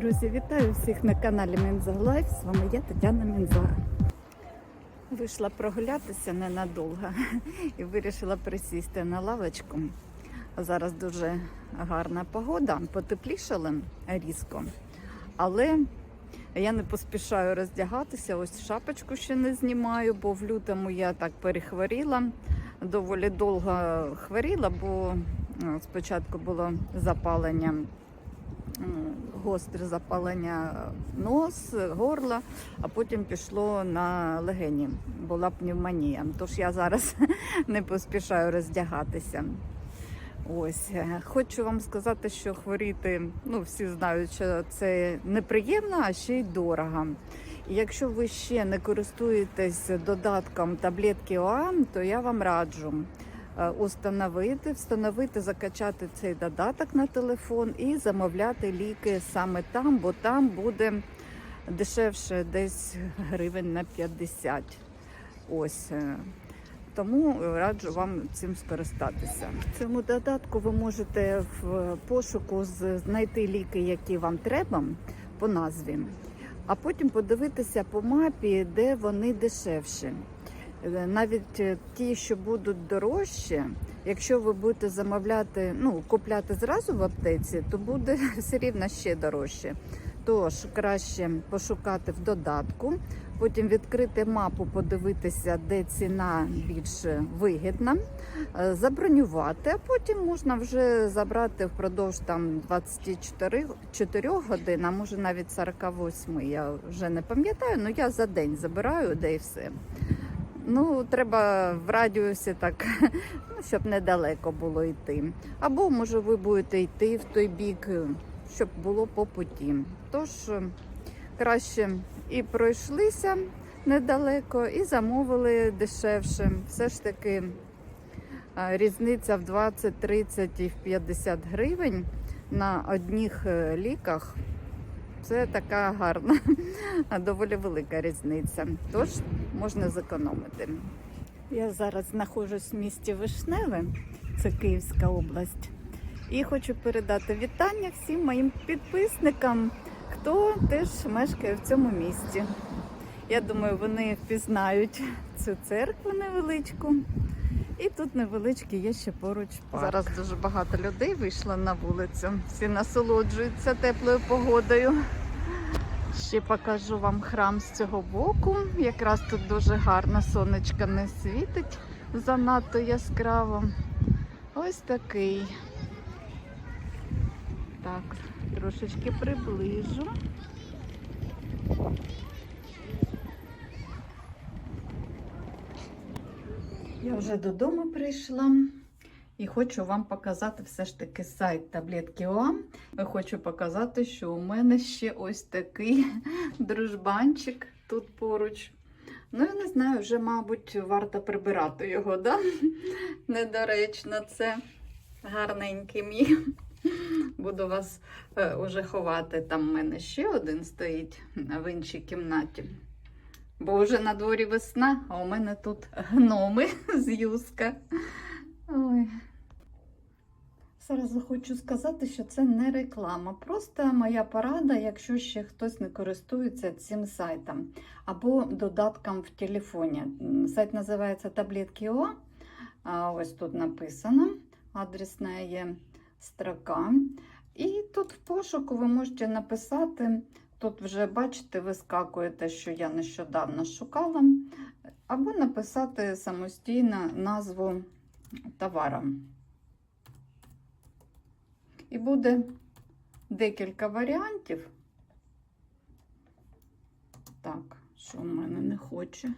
Друзі, вітаю всіх на каналі Менза Лайф. З вами я Тетяна Менза. Вийшла прогулятися ненадовго і вирішила присісти на лавочку. Зараз дуже гарна погода, потеплішало різко. Але я не поспішаю роздягатися. Ось шапочку ще не знімаю, бо в лютому я так перехворіла. Доволі довго хворіла, бо е, спочатку було запалення гостре запалення нос, горла, а потім пішло на легені. Була пневмонія. Тож я зараз не поспішаю роздягатися. Ось хочу вам сказати, що хворіти, ну всі знають, що це неприємно, а ще й дорого. І якщо ви ще не користуєтесь додатком таблетки ОАМ, то я вам раджу установити, встановити, закачати цей додаток на телефон і замовляти ліки саме там, бо там буде дешевше десь гривень на 50. Ось. е, Тому раджу вам цим скористатися. В цьому додатку ви можете в пошуку знайти ліки, які вам треба по назві, а потім подивитися по мапі, де вони дешевші. Е, Навіть е, ті, що будуть дорожчі, якщо ви будете замовляти, ну купляти зразу в аптеці, то буде все рівно ще дорожче. Тож краще пошукати в додатку, потім відкрити мапу, подивитися, де ціна більш вигідна, е, забронювати, а потім можна вже забрати впродовж там 24 4 годин, а може навіть 48, я вже не пам'ятаю, але я за день забираю, де і все. Ну, треба в радіусі так, ну, щоб недалеко було йти. Або може ви будете йти в той бік, щоб було по путі. Тож краще і пройшлися недалеко, і замовили дешевше. Все ж таки різниця в 20, 30 і в 50 гривень на одних е, ліках. Це така гарна, доволі велика різниця. Тож можна зекономити. Я зараз знаходжусь в місті Вишневе, це Київська область. І хочу передати вітання всім моїм підписникам, хто теж мешкає в цьому місті. Я думаю, вони впізнають цю церкву невеличку. І тут невеличкий є ще поруч парк. Зараз дуже багато людей вийшло на вулицю. Всі насолоджуються теплою погодою. Ще покажу вам храм з цього боку. Якраз тут дуже гарно сонечко не світить занадто яскраво. Ось такий. Так, трошечки приближу. Я вже додому прийшла і хочу вам показати все ж таки сайт таблетки ОАМ. Хочу показати, що у мене ще ось такий дружбанчик тут поруч. Ну, я не знаю, вже, мабуть, варто прибирати його, да? Недоречно це гарненький мій. Буду вас е, уже ховати. Там в мене ще один стоїть в іншій кімнаті. Бо вже на дворі весна, а у мене тут гноми з юска. Ой. Зараз хочу сказати, що це не реклама. Просто моя порада, якщо ще хтось не користується цим сайтом або додатком в телефоні. Сайт називається Таблетки О. Ось тут написано адресна є строка. І тут в пошуку ви можете написати. Тут вже, бачите, вискакує те, що я нещодавно шукала, або написати самостійно назву товара. І буде декілька варіантів. Так, що в мене не хоче.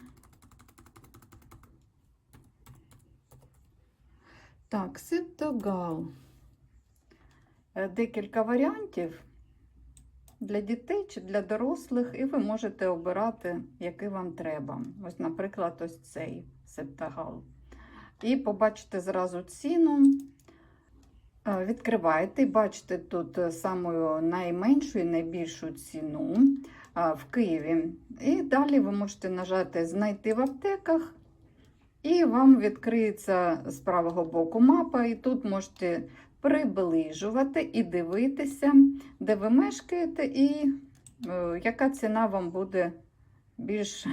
Так, Септогал. Е, Декілька варіантів для дітей чи для дорослих, і ви можете обирати, який вам треба. Ось, наприклад, ось цей септагал. І побачите зразу ціну. Е, Відкриваєте і бачите тут е, саму найменшу і найбільшу ціну е, в Києві. І далі ви можете нажати Знайти в аптеках. І вам відкриється з правого боку мапа, і тут можете приближувати і дивитися, де ви мешкаєте, і е, яка ціна вам буде більш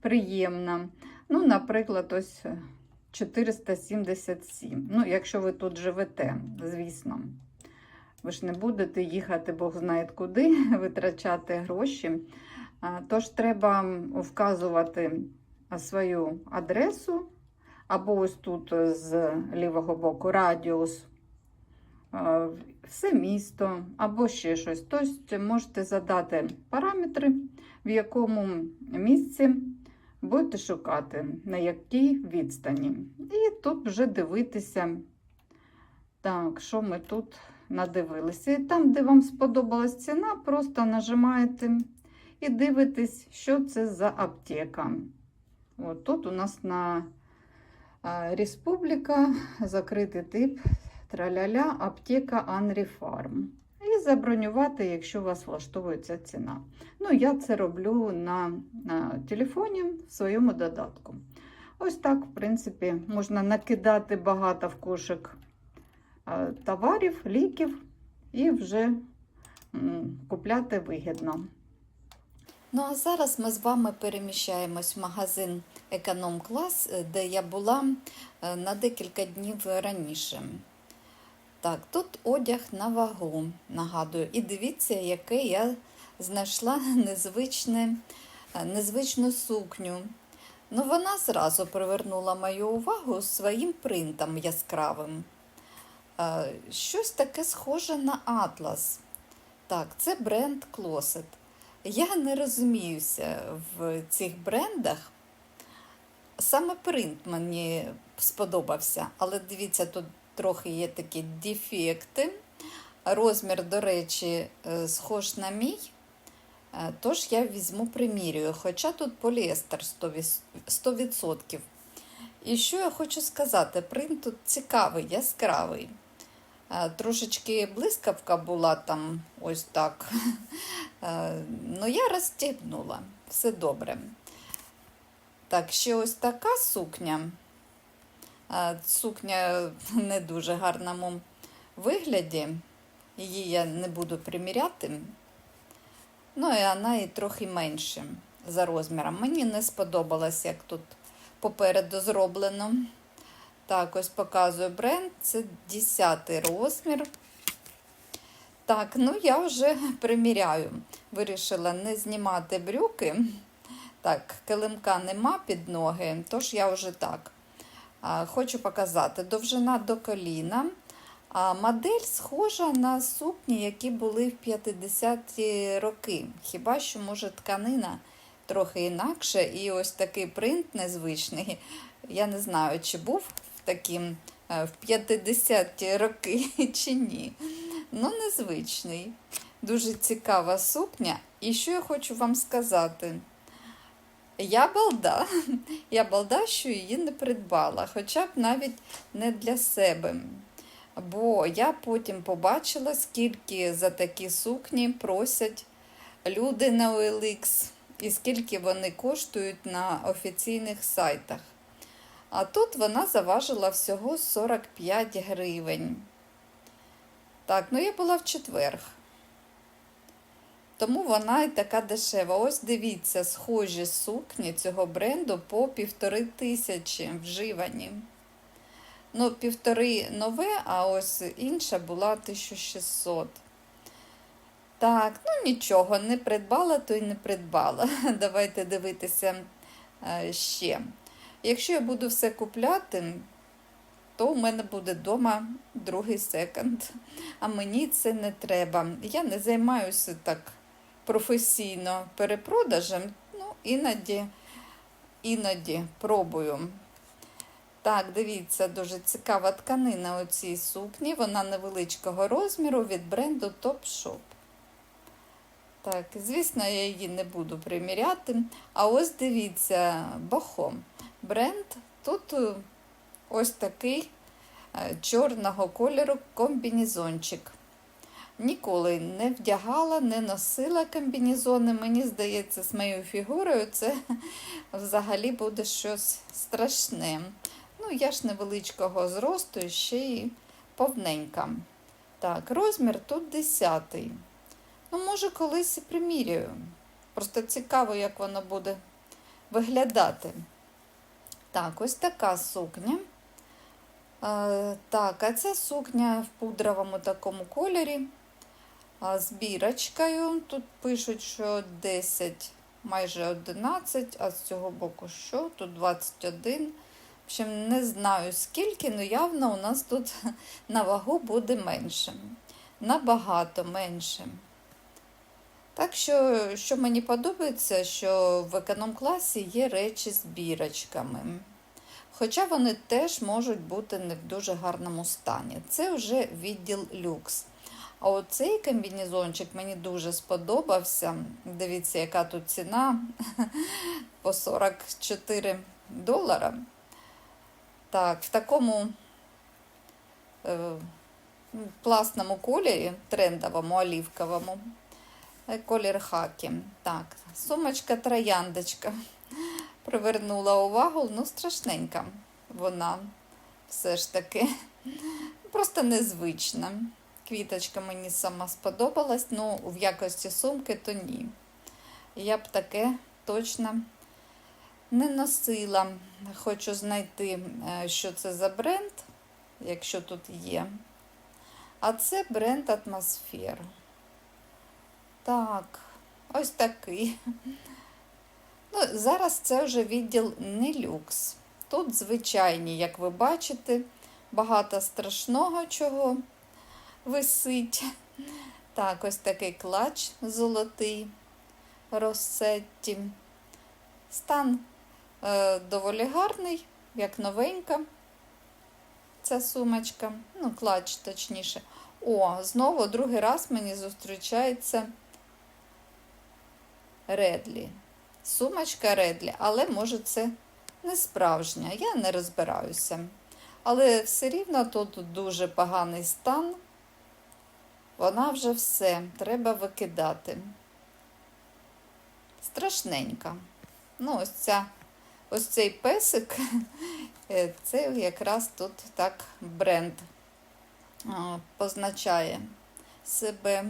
приємна. Ну, наприклад, ось 477. Ну, якщо ви тут живете, звісно. Ви ж не будете їхати, Бог знає куди, витрачати гроші. Тож треба вказувати свою адресу, або ось тут з лівого боку радіус, все місто, або ще щось. Тобто можете задати параметри, в якому місці будете шукати, на якій відстані. І тут вже дивитися, так, що ми тут надивилися. І там, де вам сподобалась ціна, просто нажимаєте і дивитесь, що це за аптека. От тут у нас на Республіка закритий тип траляля аптека Анрі Фарм. І забронювати, якщо у вас влаштовує ця ціна. Ну, я це роблю на, на телефоні в своєму додатку. Ось так, в принципі, можна накидати багато в кошик е, товарів, ліків і вже купляти вигідно. Ну, а зараз ми з вами переміщаємось в магазин Економ Клас, е, де я була е, на декілька днів раніше. Так, тут одяг на вагу, нагадую. І дивіться, яке я знайшла незвичне, е, незвичну сукню. Ну, вона зразу привернула мою увагу своїм принтом яскравим. Е, Щось таке схоже на атлас. Так, це бренд Closet. Я не розуміюся в цих брендах. Саме принт мені сподобався, але дивіться, тут трохи є такі дефекти. Розмір, до речі, е, схож на мій. Е, Тож я візьму примірюю, хоча тут поліестер 100%. 100%. І що я хочу сказати, принт тут цікавий, яскравий. Е, Трошечки блискавка була там ось так. Ну, я розстібнула, все добре. Так, ще ось така сукня. Сукня в не дуже гарному вигляді. Її я не буду приміряти. Ну, і вона і трохи менше за розміром. Мені не сподобалось, як тут попереду зроблено. Так, ось показую бренд. Це 10 розмір. Так, ну я вже приміряю. Вирішила не знімати брюки. Так, килимка нема під ноги, тож я вже так. Хочу показати довжина до коліна. А модель схожа на сукні, які були в 50-ті роки. Хіба що, може, тканина трохи інакше, і ось такий принт незвичний. Я не знаю, чи був таким е, в 50-ті роки чи ні. Ну, незвичний. Дуже цікава сукня. І що я хочу вам сказати? Я балда, я балда, що її не придбала, хоча б навіть не для себе. Бо я потім побачила, скільки за такі сукні просять люди на OLX і скільки вони коштують на офіційних сайтах. А тут вона заважила всього 45 гривень. Так, ну я була в четверг. Тому вона і така дешева. Ось дивіться, схожі сукні цього бренду по півтори тисячі вживані. Ну, півтори нове, а ось інша була 1600. Так, ну нічого, не придбала, то й не придбала. Давайте дивитися е, ще. Якщо я буду все купляти, то у мене буде вдома другий секонд. А мені це не треба. Я не займаюся так професійно перепродажем, ну, іноді, іноді пробую. Так, дивіться, дуже цікава тканина у цій сукні. Вона невеличкого розміру від бренду Topshop. Так, звісно, я її не буду приміряти. А ось дивіться, Бахом. Бренд тут е, ось такий е, чорного кольору комбінезончик. Ніколи не вдягала, не носила комбінезони. Мені здається, з моєю фігурою це взагалі буде щось страшне. Ну, я ж невеличкого зросту і ще й повненька. Так, розмір тут 10. Ну, може, колись і приміряю. Просто цікаво, як воно буде виглядати. Так, ось така сукня. Е, так, а ця сукня в пудровому такому кольорі. З бірочкою. Тут пишуть, що 10, майже 11, а з цього боку що? Тут 21. В общем, не знаю скільки, але явно у нас тут на вагу буде менше. Набагато менше. Так що, що мені подобається, що в економ-класі є речі з бірочками. Хоча вони теж можуть бути не в дуже гарному стані. Це вже відділ люкс. А оцей комбінезончик мені дуже сподобався. Дивіться, яка тут ціна по 44 долара. Так, в такому е, класному кольорі, трендовому, олівковому. Е, Колір хакі. Так, сумочка трояндочка. Привернула увагу, ну, страшненька вона все ж таки. Просто незвична. Квіточка мені сама сподобалась, ну в якості сумки то ні. Я б таке точно не носила. Хочу знайти, е, що це за бренд, якщо тут є. А це бренд Атмосфер. Так, ось такий. Ну, Зараз це вже відділ не люкс. Тут звичайні, як ви бачите, багато страшного чого висить. Так, ось такий клач золотий розсетті. Стан е, доволі гарний, як новенька. Ця сумочка, ну, клач точніше. О, знову другий раз мені зустрічається Редлі. Сумочка Редлі, але може це не справжня, я не розбираюся. Але все рівно тут дуже поганий стан. Вона вже все, треба викидати. Страшненька. Ну, ось ця, ось цей песик, е, це якраз тут так бренд позначає себе.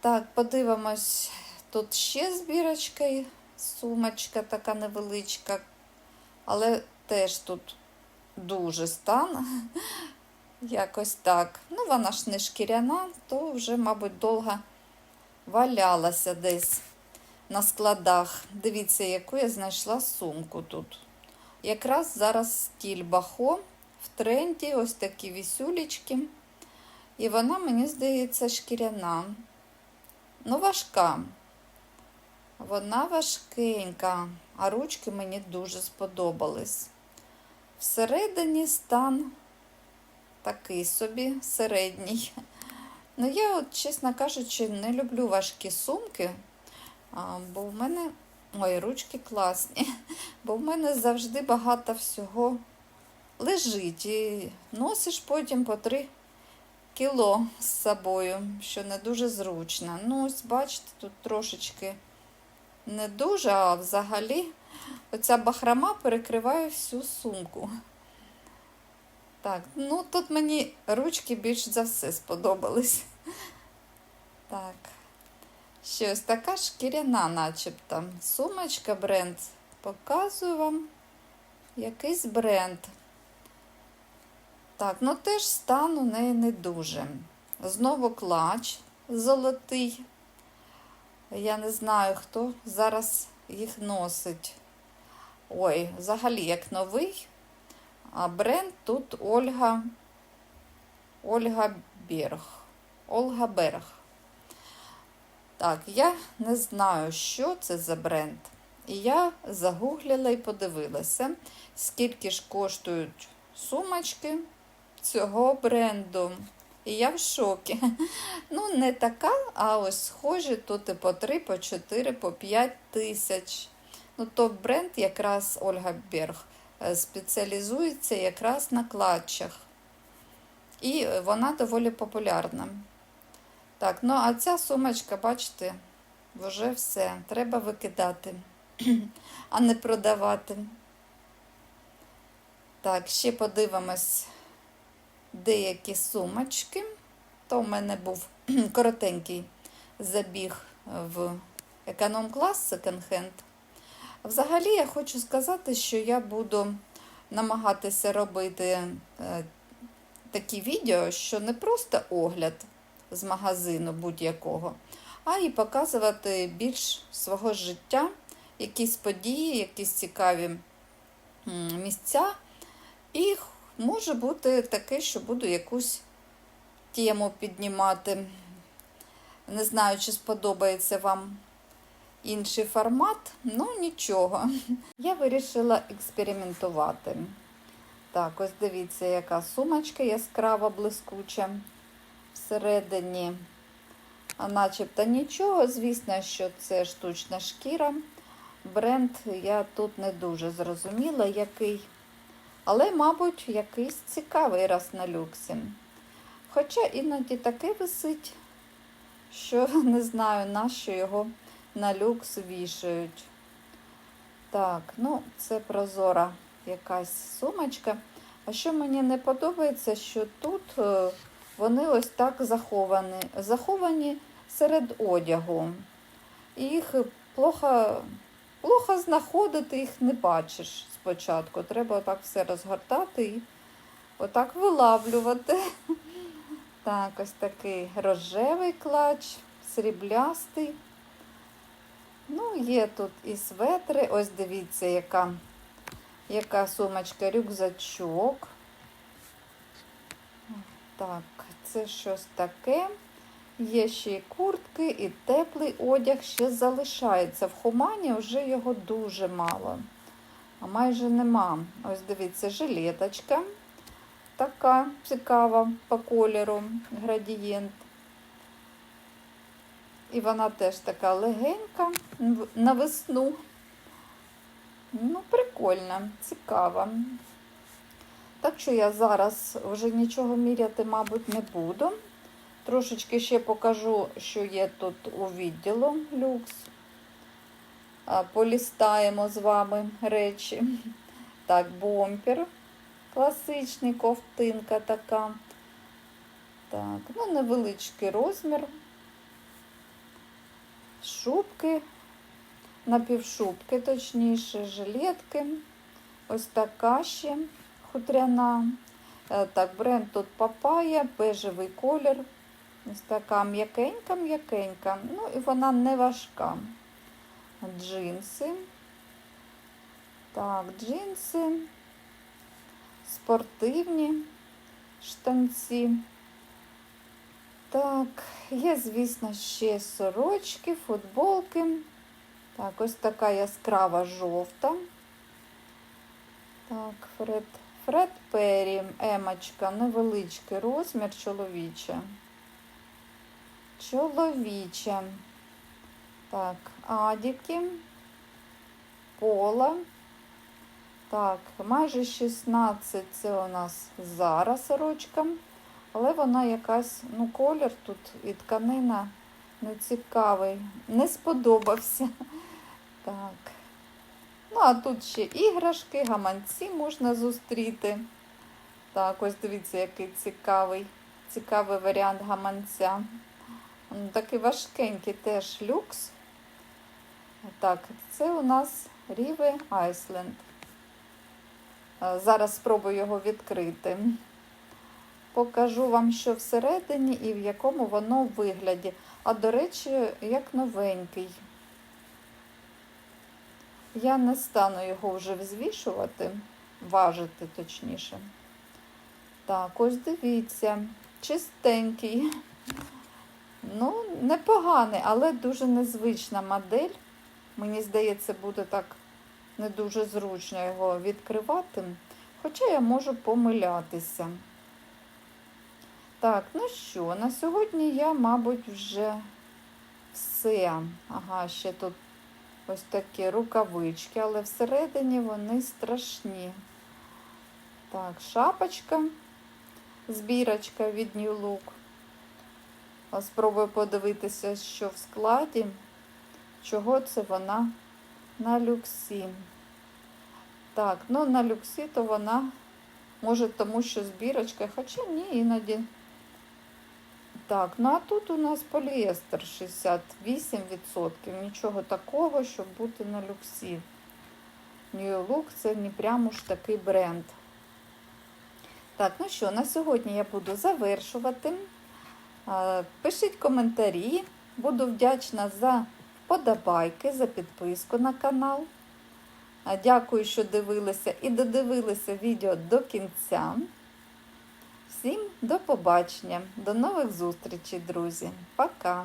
Так, подивимось, тут ще збірочка, сумочка така невеличка, але теж тут дуже стан. Якось так. Ну, вона ж не шкіряна, то вже, мабуть, довго валялася десь на складах. Дивіться, яку я знайшла сумку тут. Якраз зараз стіль бахо в тренді, ось такі вісюлечки. І вона, мені здається, шкіряна. Ну, важка. Вона важкенька, а ручки мені дуже сподобались. Всередині стан такий собі середній. Ну, я, от, чесно кажучи, не люблю важкі сумки, бо в мене ой, ручки класні, бо в мене завжди багато всього лежить. І носиш потім по 3 кіло з собою, що не дуже зручно. Ну, ось, бачите, тут трошечки не дуже, а взагалі оця бахрома перекриває всю сумку. Так, ну тут мені ручки більш за все сподобались. Так, ще ось така шкіряна, начебто. Сумочка бренд. Показую вам якийсь бренд. Так, ну теж стан у неї не дуже. Знову клач золотий. Я не знаю, хто зараз їх носить. Ой, взагалі, як новий. А бренд тут Ольга Ольга Берг. Ольга Берг. Так, я не знаю, що це за бренд. І я загуглила і подивилася, скільки ж коштують сумочки цього бренду. І я в шокі. Ну, не така, а ось схожі тут і по 3, по 4, по 5 тисяч. Ну, топ бренд якраз Ольга Берг. Е, спеціалізується якраз на клатчах. І вона доволі популярна. Так, ну а ця сумочка, бачите, вже все. Треба викидати, а не продавати. Так, ще подивимось деякі сумочки. То в мене був коротенький забіг в економ-клас секонд-хенд. Взагалі, я хочу сказати, що я буду намагатися робити е, такі відео, що не просто огляд з магазину будь-якого, а і показувати більш свого життя, якісь події, якісь цікаві місця. І може бути таке, що буду якусь тему піднімати. Не знаю, чи сподобається вам інший формат, ну нічого. Я вирішила експериментувати. Так, ось дивіться, яка сумочка яскрава блискуча всередині. А начебто нічого, звісно, що це штучна шкіра. Бренд я тут не дуже зрозуміла, який. Але, мабуть, якийсь цікавий раз на люксі. Хоча іноді таке висить, що не знаю, на що його на люкс вішають. Так, ну, це прозора якась сумочка. А що мені не подобається, що тут е, вони ось так заховані, заховані серед одягу. І їх плохо, плохо знаходити, їх не бачиш спочатку. Треба отак все розгортати і отак вилавлювати. Так, ось такий рожевий клач, сріблястий. Ну, є тут і светри. Ось дивіться, яка, яка сумочка, рюкзачок. Так, це щось таке. Є ще і куртки, і теплий одяг ще залишається. В Хумані вже його дуже мало, а майже нема. Ось дивіться, жилеточка. Така цікава по кольору, градієнт. І вона теж така легенька на весну. Ну, прикольна, цікава. Так що я зараз вже нічого міряти, мабуть, не буду. Трошечки ще покажу, що є тут у відділу люкс. Полістаємо з вами речі. Так, бомпер. Класичний ковтинка така. Так, ну, невеличкий розмір. Шубки, напівшубки, точніше, жилетки. Ось така ще хутряна. Е, Так, бренд тут папая, бежевий колір. Ось така м'якенька-м'якенька. Ну і вона не важка. Джинси. Так, джинси спортивні штанці. Так, є, звісно, ще сорочки, футболки. Так, ось така яскрава жовта. Так, Фред, Фред Перрі, емочка, невеличкий розмір чоловіча. Чоловіча. Так, адіки, пола. Так, майже 16 це у нас зараз сорочка, але вона якась, ну, колір тут і тканина не цікавий, не сподобався. Так. Ну, а тут ще іграшки, гаманці можна зустріти. Так, ось дивіться, який цікавий, цікавий варіант гаманця. Ну, Такий важкенький теж люкс. Так, це у нас Ріве Айсленд. Зараз спробую його відкрити. Покажу вам, що всередині і в якому воно вигляді. А, до речі, як новенький. Я не стану його вже взвішувати, важити точніше. Так, ось дивіться, чистенький. Ну, непоганий, але дуже незвична модель. Мені здається, буде так не дуже зручно його відкривати, хоча я можу помилятися. Так, ну що, на сьогодні я, мабуть, вже все. Ага, ще тут ось такі рукавички, але всередині вони страшні. Так, шапочка, збірочка від New Look. Спробую подивитися, що в складі, чого це вона на люксі. Так, ну на люксі то вона Може, тому що збірочка, хоча ні, іноді. Так, ну а тут у нас поліестер 68%. Нічого такого, щоб бути на люксі. Look це не прямо ж такий бренд. Так, ну що, на сьогодні я буду завершувати. Пишіть коментарі. Буду вдячна за вподобайки, за підписку на канал. Дякую, що дивилися і додивилися відео до кінця. Всім до побачення, до нових зустрічей, друзі. Пока!